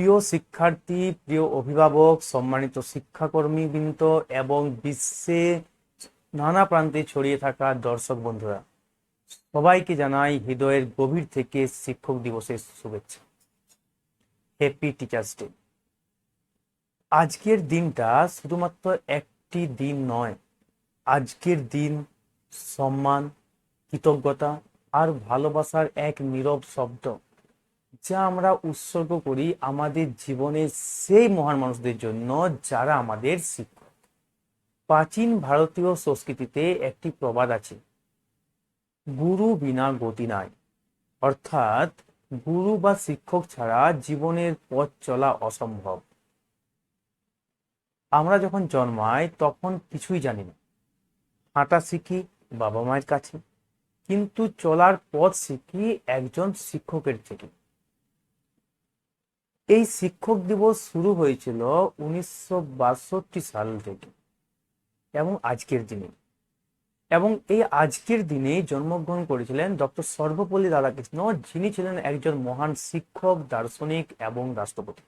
প্রিয় শিক্ষার্থী, প্রিয় অভিভাবক, সম্মানিত শিক্ষাকর্মীবৃন্দ এবং বিশ্বে নানা প্রান্তে ছড়িয়ে থাকা দর্শক বন্ধুরা, সবাইকে জানাই হৃদয়ের গভীর থেকে শিক্ষক দিবসের শুভেচ্ছা। হ্যাপি টিচার্স ডে আজকের দিনটা শুধুমাত্র একটি দিন নয়, আজকের দিন সম্মান, কৃতজ্ঞতা আর ভালোবাসার এক নীরব শব্দ। যা আমরা উৎসর্গ করি আমাদের জীবনের সেই মহান মানুষদের জন্য যারা আমাদের শিক্ষক। প্রাচীন ভারতীয় সংস্কৃতিতে একটি প্রবাদ আছে, গুরু বিনা গতি নাই। অর্থাৎ গুরু বা শিক্ষক ছাড়া জীবনের পথ চলা অসম্ভব। আমরা যখন জন্মাই তখন কিছুই জানি না। হাঁটা শিখি বাবা মায়ের কাছে, কিন্তু চলার পথ শিখি একজন শিক্ষকের থেকে। এই শিক্ষক দিবস শুরু হয়েছিল উনিশশো বাষট্টি সাল থেকে এবং আজকের দিনে। এবং এই আজকের দিনে জন্মগ্রহণ করেছিলেন ডক্টর সর্বপল্লী রাধাকৃষ্ণ, যিনি ছিলেন একজন মহান শিক্ষক, দার্শনিক এবং রাষ্ট্রপতি।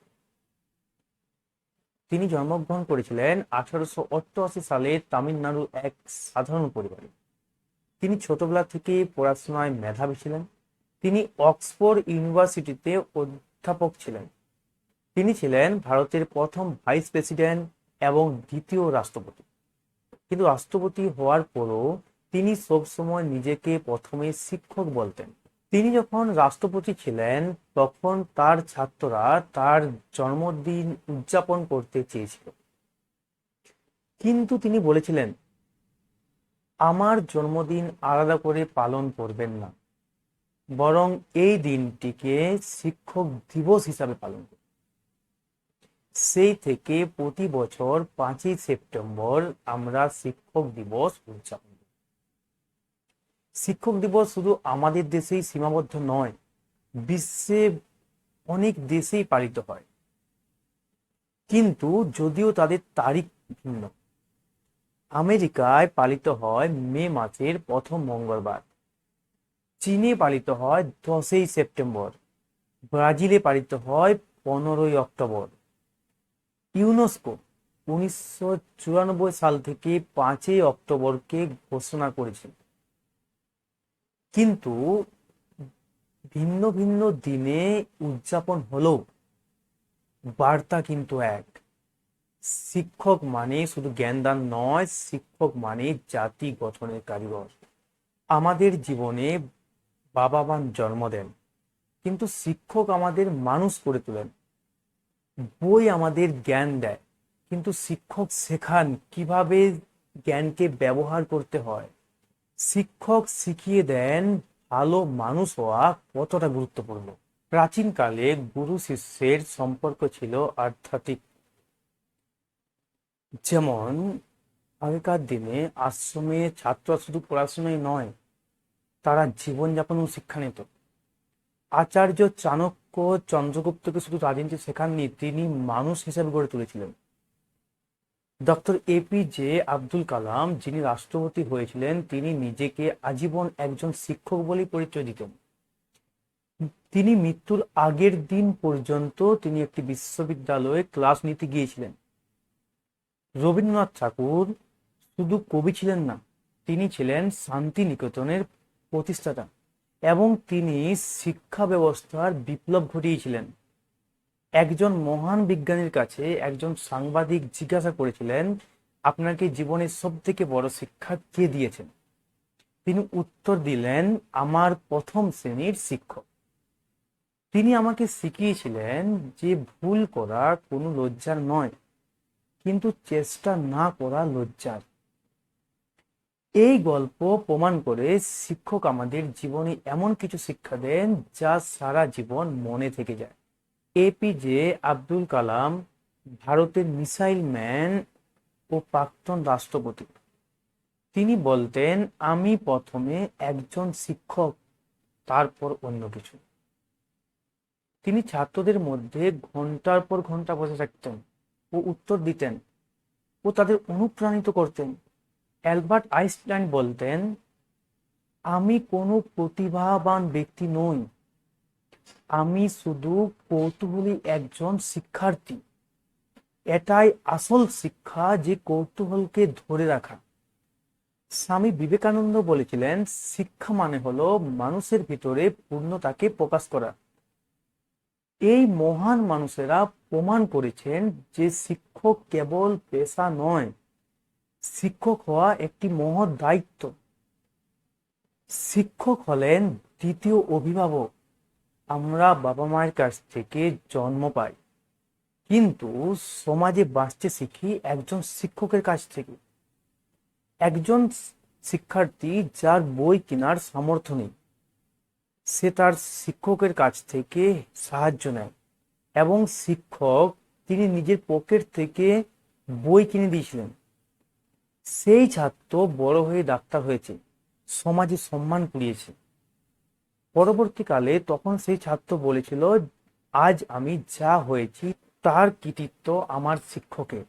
তিনি জন্মগ্রহণ করেছিলেন আঠারোশো অষ্টআশি সালে তামিলনাড়ু এক সাধারণ পরিবারে। তিনি ছোটবেলা থেকে পড়াশোনায় মেধাবী ছিলেন। তিনি অক্সফোর্ড ইউনিভার্সিটিতে অধ্যাপক ছিলেন। তিনি ছিলেন ভারতের প্রথম ভাইস প্রেসিডেন্ট এবং দ্বিতীয় রাষ্ট্রপতি। কিন্তু রাষ্ট্রপতি হওয়ার পরও তিনি সবসময় নিজেকে প্রথমে শিক্ষক বলতেন। তিনি যখন রাষ্ট্রপতি ছিলেন, তখন তার ছাত্ররা তার জন্মদিন উদযাপন করতে চেয়েছিল। কিন্তু তিনি বলেছিলেন, আমার জন্মদিন আলাদা করে পালন করবেন না। বরং এই দিনটিকে শিক্ষক দিবস হিসাবে পালন করুন সেই থেকে প্রতি বছর পাঁচই সেপ্টেম্বর আমরা শিক্ষক দিবস উদযাপন শিক্ষক দিবস শুধু আমাদের দেশেই সীমাবদ্ধ নয়, বিশ্বে অনেক দেশেই পালিত হয়। কিন্তু যদিও তাদের তারিখ ভিন্ন, আমেরিকায় পালিত হয় মে মাসের প্রথম মঙ্গলবার, চীনে পালিত হয় দশই সেপ্টেম্বর, ব্রাজিলে পালিত হয় পনেরোই অক্টোবর। ইউনেস্কো উনিশশো চুরানব্বই সাল থেকে পাঁচই অক্টোবরকে ঘোষণা করেছে কিন্তু ভিন্ন ভিন্ন দিনে উদযাপন হলেও বার্তা কিন্তু এক। শিক্ষক মানে শুধু জ্ঞানদান নয়, শিক্ষক মানে জাতি গঠনের কারিগর। আমাদের জীবনে বাবা মার জন্ম দেন, কিন্তু শিক্ষক আমাদের মানুষ করে তোলেন। বই আমাদের জ্ঞান দেয়। কিন্তু শিক্ষক শেখান কীভাবে জ্ঞানকে ব্যবহার করতে হয়? শিক্ষক শিখিয়ে দেন, ভালো মানুষ হওয়া কতটা গুরুত্বপূর্ণ? প্রাচীনকালে গুরু শিষ্যের সম্পর্ক ছিল আধ্যাত্মিক। যেমন, আগেকার দিনে আশ্রমে ছাত্ররা শুধু পড়াশোনাই নয়, তারা জীবনযাপনও শিক্ষা নিত। আচার্য চাণক্য চন্দ্রগুপ্তকে শুধু রাজনীতি শেখাননি, তিনি মানুষ হিসেবে গড়ে তুলেছিলেন। ডক্টর এপিজে আব্দুল কালাম, যিনি রাষ্ট্রপতি হয়েছিলেন, তিনি নিজেকে আজীবন একজন শিক্ষক বলেই পরিচয় দিতেন। তিনি মৃত্যুর আগের দিন পর্যন্ত তিনি একটি বিশ্ববিদ্যালয়ে ক্লাস নিতে গিয়েছিলেন। রবীন্দ্রনাথ ঠাকুর শুধু কবি ছিলেন না, তিনি ছিলেন শান্তি নিকেতনের প্রতিষ্ঠাতা। এবং তিনি শিক্ষা ব্যবস্থার বিপ্লব ঘটিয়েছিলেন। একজন মহান বিজ্ঞানীর কাছে একজন সাংবাদিক জিজ্ঞাসা করেছিলেন, আপনাকে জীবনের সব থেকে বড় শিক্ষা কে দিয়েছেন? তিনি উত্তর দিলেন, আমার প্রথম শ্রেণির শিক্ষক। তিনি আমাকে শিখিয়েছিলেন যে ভুল করা কোনো লজ্জার নয়, কিন্তু চেষ্টা না করা লজ্জার। এই গল্প প্রমাণ করে শিক্ষক আমাদের জীবনে এমন কিছু শিক্ষা দেন যা সারা জীবন মনে থেকে যায়। এপিজে আব্দুল কালাম ভারতের মিসাইল ম্যান ও প্রাক্তন রাষ্ট্রপতি। তিনি বলতেন, আমি প্রথমে একজন শিক্ষক, তারপর অন্য কিছু। তিনি ছাত্রদের মধ্যে ঘণ্টার পর ঘণ্টা বসে থাকতেন ও উত্তর দিতেন ও তাদের অনুপ্রাণিত করতেন। অ্যালবার্ট আইনস্টাইন বলতেন, আমি কোনো প্রতিভাবান ব্যক্তি নই। আমি শুধু কৌতূহলী একজন শিক্ষার্থী। এটাই আসল শিক্ষা যে কৌতূহলকে ধরে রাখা। স্বামী বিবেকানন্দ বলেছিলেন, শিক্ষা মানে হলো মানুষের ভিতরে পূর্ণতাকে প্রকাশ করা। এই মহান মানুষেরা প্রমাণ করেছেন যে শিক্ষক কেবল পেশা নয় শিক্ষক হওয়া একটি মহৎ দায়িত্ব। শিক্ষক হলেন দ্বিতীয় অভিভাবক। আমরা বাবা মায়ের কাছ থেকে জন্ম পাই। কিন্তু সমাজে বাঁচতে শিখি একজন শিক্ষকের কাছ থেকে। একজন শিক্ষার্থী যার বই কেনার সামর্থ্য নেই। সে তার শিক্ষকের কাছ থেকে সাহায্য নেয় এবং শিক্ষক তিনি নিজের পকেট থেকে বই কিনে দিয়েছিলেন। সেই ছাত্র বড় হয়ে ডাক্তার হয়েছে, সমাজে সম্মান কুড়িয়েছে। পরবর্তীকালে তখন সেই ছাত্র বলেছিল, আজ আমি যা হয়েছি তার কৃতিত্ব আমার শিক্ষকের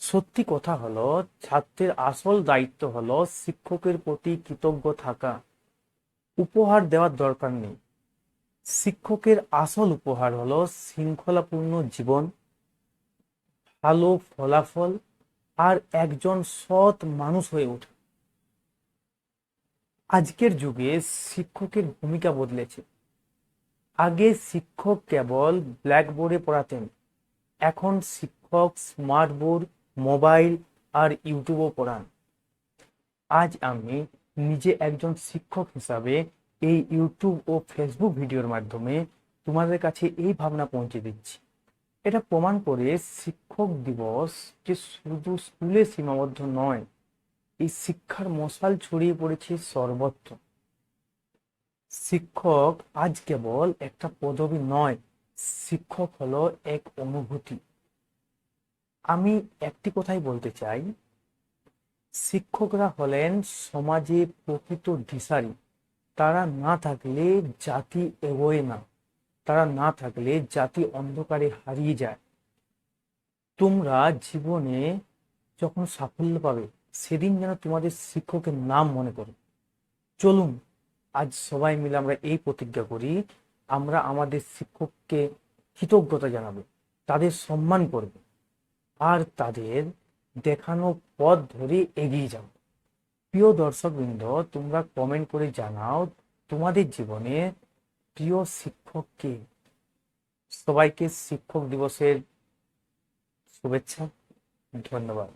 সত্যি কথা হলো, ছাত্রের আসল দায়িত্ব হলো শিক্ষকের প্রতি কৃতজ্ঞ থাকা। উপহার দেওয়ার দরকার নেই। শিক্ষকের আসল উপহার হলো শৃঙ্খলাপূর্ণ জীবন, ভালো ফলাফল আর একজন সৎ মানুষ হয়ে ওঠা। আজকের যুগে শিক্ষকের ভূমিকা বদলেছে। আগে শিক্ষক কেবল ব্ল্যাকবোর্ডে পড়াতেন, এখন শিক্ষক স্মার্ট বোর্ড, মোবাইল আর ইউটিউবও পড়ান। আজ আমি নিজে একজন শিক্ষক হিসাবে এই ইউটিউব ও ফেসবুক ভিডিওর মাধ্যমে তোমাদের কাছে এই ভাবনা পৌঁছে দিচ্ছি। এটা প্রমাণ করে শিক্ষক দিবস যে শুধু স্কুলে সীমাবদ্ধ নয়, এই শিক্ষার মশাল ছড়িয়ে পড়েছে সর্বত্র। শিক্ষক আজ কেবল একটা পদবি নয়, শিক্ষক হলো এক অনুভূতি। আমি একটি কথাই বলতে চাই, শিক্ষকরা হলেন সমাজে প্রকৃত দিশারি, তারা না থাকলে জাতি এগোয় না। তারা না থাকলে জাতি অন্ধকারে হারিয়ে যায়। তোমরা জীবনে যখন সাফল্য পাবে, সেদিন যেন তোমাদের শিক্ষকের নাম মনে করো চলুন, আজ সবাই মিলে আমরা এই প্রতিজ্ঞা করি, আমরা আমাদের শিক্ষককে কৃতজ্ঞতা জানাব, তাদের সম্মান করব, আর তাদের দেখানো পথ ধরে এগিয়ে যাব। প্রিয় দর্শকবৃন্দ, তোমরা কমেন্ট করে জানাও তোমাদের জীবনে প্রিয় শিক্ষককে সবাইকে শিক্ষক দিবসের শুভেচ্ছা ধন্যবাদ।